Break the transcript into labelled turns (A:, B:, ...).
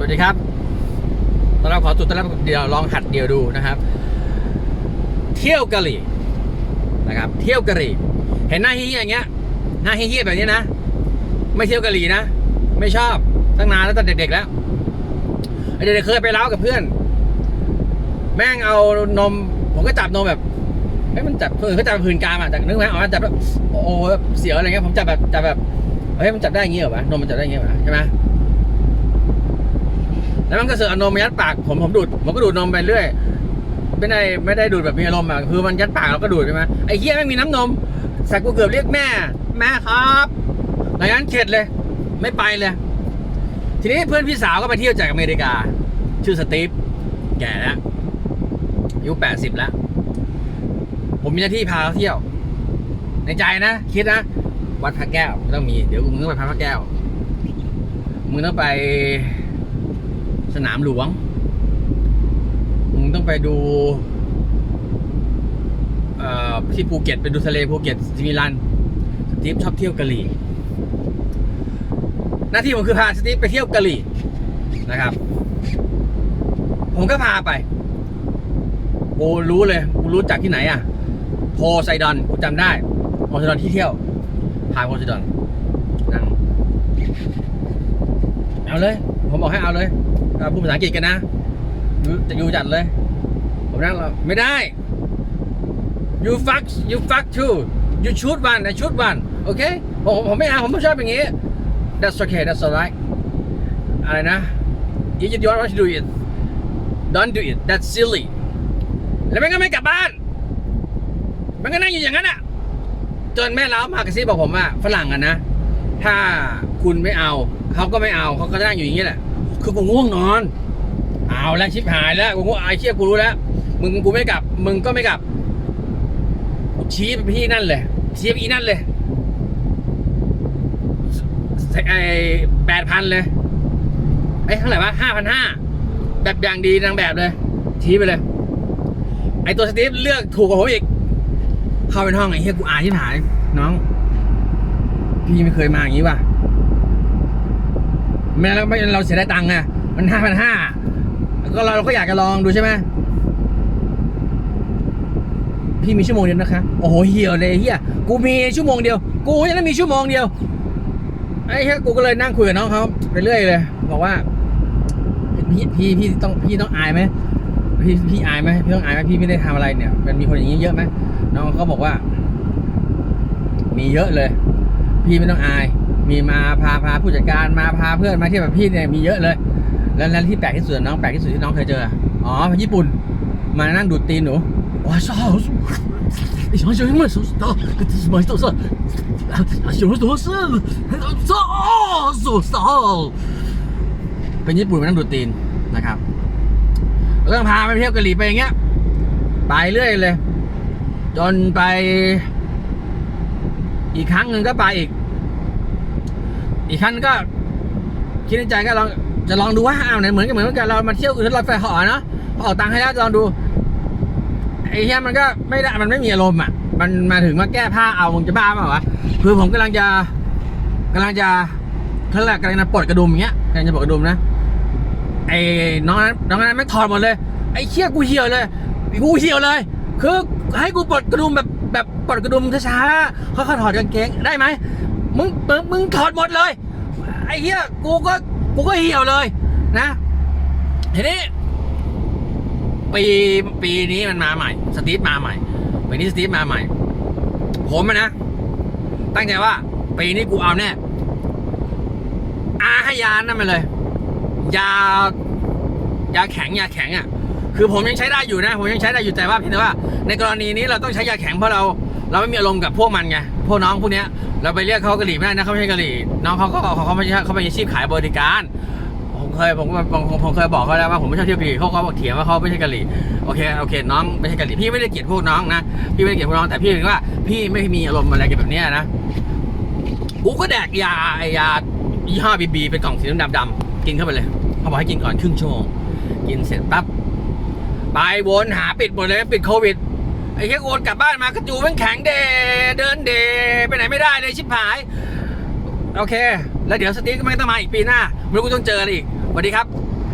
A: สวัสดีครับ ตอนเราขอจุดตอนแรกเดี๋ยวลองหัดเดียวดูนะครับ เที่ยวกะหรี่นะครับ เที่ยวกะหรี่ เห็นหน้าเฮี้ยอย่างเงี้ย หน้าเฮี้ยแบบนี้นะ ไม่เที่ยวกะหรี่นะ ไม่ชอบ ตั้งนานแล้วตั้งเด็กๆแล้ว เด็กๆเคยไปเล้ากับเพื่อน แม่งเอานม ผมก็จับนมแบบเฮ้ยมันจับเพื่อนเขาจับผืนกลางอะจากนึกไหมเอามาจับแบบโอ้โหแบบเสียวอะไรเงี้ย ผมจับแบบจับแบบ เฮ้ยมันจับได้อย่างงี้ยเหรอวะ นมมันจับได้อย่างงี้ยเหรอใช่ไหม แล้วมันก็เสือกเอานมมายัดปากผมผมดูดผมก็ดูดนมไปเรื่อย ไม่ได้ไม่ได้ดูดแบบมีอารมณ์อะคือมันยัดปากเราก็ดูดใช่ไหมไอ้เหี้ยไม่มีน้ำนมสักกูเกือบเรียกแม่ แม่ครับหลังนั้นเข็ดเลย ไม่ไปเลย ทีนี้เพื่อนพี่สาวก็ไปเที่ยวจากอเมริกา ชื่อสตีฟแก่แล้วอายุแปดสิบแล้ว ผมมีหน้าที่พาเขาเที่ยว ในใจนะ คิดนะ วัดพระแก้วต้องมี เดี๋ยวมึงต้องไปพระแก้ว มึงต้องไป สนามหลวงมึงต้องไปดูที่ภูเก็ตไปดูทะเลภูเก็ตสมิลันสตีฟชอบเที่ยวกะหรี่หน้าที่ผมคือพาสตีฟไปเที่ยวกะหรี่นะครับ ผมก็พาไปกูรู้เลยกูรู้จากที่ไหนอะ โพไซดอนกูจำได้โพไซดอนที่เที่ยวพาโพไซดอนนั่งเอาเลย ผมบอกให้เอาเลย พูดภาษาอังกฤษกันนะจะอยู่จัดเลย ผมนั่งเรอไม่ได้ you fuck you fuck too you shoot one I shoot one โอเคผมผมไม่เอาผมไม่ชอบอย่างงี้ that's okay that's alright อะไรนะ if you don't want to do it don't do it that's silly แล้วมันก็ไม่กลับบ้าน มันก็นั่งอยู่อย่างนั้นอะจนแม่เล้ามากระซิบบอกผมว่าฝรั่งอะนะ ถ้าคุณไม่เอา เขาก็ไม่เอา เขาก็นั่งอยู่อย่างนี้แหละ คือกูง่วงนอน เอาแล้วชิบหายแล้วกูง่วงไอ้เชี่ยกูรู้แล้ว มึงกูไม่กลับ มึงก็ไม่กลับกูชี้ไปพี่นั่นเลยชี้ไปอีนั่นเลยไอ้แปดพันเลยไอ้เท่าไหร่วะห้าพันห้าแบบอย่างดีนางแบบเลย ชี้ไปเลย ไอ้ตัวสตีฟเลือกถูกกว่าผมอีก เข้าไปห้องไอ้เฮียกูอายที่หายน้อง พี่ไม่เคยมาอย่างนี้ว่ะ แม้แล้วไม่เราเสียได้ตังค์ไงมันห้าพันห้าก็เราก็อยากจะลองดูใช่ไหมพี่มีชั่วโมงเดียวนะคะโอ้โหเหี่ยวเลยเฮียกูมีชั่วโมงเดียว กูยังไม่มีชั่วโมงเดียวไอ้เฮียกูก็เลยนั่งคุยกับน้องเขาไปเรื่อยเลยบอกว่าพี่พี่พี่ต้องพี่ต้องอายไหมพี่พี่อายไหมพี่ต้องอายไหมพี่ไม่ได้ทำอะไรเนี่ย มันมีคนอย่างนี้เยอะไหมน้องเขาบอกว่า มีเยอะเลย พี่ไม่ต้องอาย มีมาพาพาผู้จัดการมาพาเพื่อนมาเที่ยวแบบพี่เนี่ยมีเยอะเลย แล้วแล้วที่แปลกที่สุดน้องแปลกที่สุดที่น้องเคยเจอ อ๋อญี่ปุ่น มานั่งดูดตีนหนูว้าวชอบ你想想什么时候到？什么都是，什么都是，操，手少。เป็นญี่ปุ่นมานั่งดูดตีนนะครับเรื่องพาไปเที่ยวกะหรี่ไปอย่างเงี้ย ไปเรื่อยเลย จนไป อีกครั้งหนึ่งก็ไปอีก อีกครั้งก็คิดในใจก็ลองจะลองดูว่าอ้าวไหนเหมือนกันเหมือนกันเรามาเที่ยวอื่นรถไฟหอเนาะพอออกตังค์ให้แล้วลองดูไอ้เหี้ยมันก็ไม่ได้มันไม่มีอารมณ์อะ มันมาถึงมาแก้ผ้าเอามึงจะบ้าเปล่าวะคือผมกำลังจะกำลังจะเขาเรียกอะกำลังจะปลดกระดุมอย่างเงี้ยกำลังจะปลดกระดุมนะไอ้น้องนั้นน้องนั้นไม่ถอดหมดเลยไอ้เชี่ยกูเหี่ยวเลยกูเหี่ยวเลย คือให้กูปลดกระดุมแบบแบบปลดกระดุมช้าๆค่อยๆถอดกางเกงได้ไหม มึงมึงมึงถอดหมดเลย ไอ้เหี้ยกูก็กูก็เหี่ยวเลย นะทีนี้ปีปีนี้มันมาใหม่ สตีฟมาใหม่ปีนี้สตีฟมาใหม่ ผมอะนะ ตั้งใจว่าปีนี้กูเอาแน่อาให้ยานั่นมาเลย ยายาแข็งยาแข็งอะ คือผมยังใช้ได้อยู่นะ ผมยังใช้ได้อยู่แต่ว่าเพียงแต่ว่า ในกรณีนี้เราต้องใช้ยาแข็งเพราะเรา เราไม่มีอารมณ์กับพวกมันไงพวกน้องพวกเนี้ยเราไปเรียกเขากะหรี่ไม่ได้นะเขาไม่ใช่กะหรี่น้องเขาก็เขาไม่ใช่เขาเป็นอาชีพขายบริการผมเคยผมผมผมเคยบอกเขาแล้วว่าผมไม่ชอบเที่ยวกะหรี่เขาเขาบอกเถียงว่าเขาไม่ใช่กะหรี่โอเคโอเค น้องไม่ใช่กะหรี่พี่ไม่ได้เกลียดพวกน้องนะพี่ไม่ได้เกลียดพวกน้องแต่พี่เห็นว่า พี่ไม่มีอารมณ์อะไรกับแบบเนี้ยนะกูก็แดกยาไอยายี่ห้อบีบีเป็นกล่องสีดำดำๆกินเข้าไปเลยเขาบอกให้กินก่อนครึ่งชั่วโมงกินเสร็จปั๊บไปวนหาปิดหมดเลยปิดโควิด ไอ้แค่โอนกลับบ้านมากระจูแม่งแข็งเดเดินเดไปไหนไม่ได้เลยชิบหาย โอเค แล้วเดี๋ยวสตีฟก็ไม่ต้องมาอีกปีหน้าไม่รู้กูต้องเจออะไรอีกสวัสดีครับ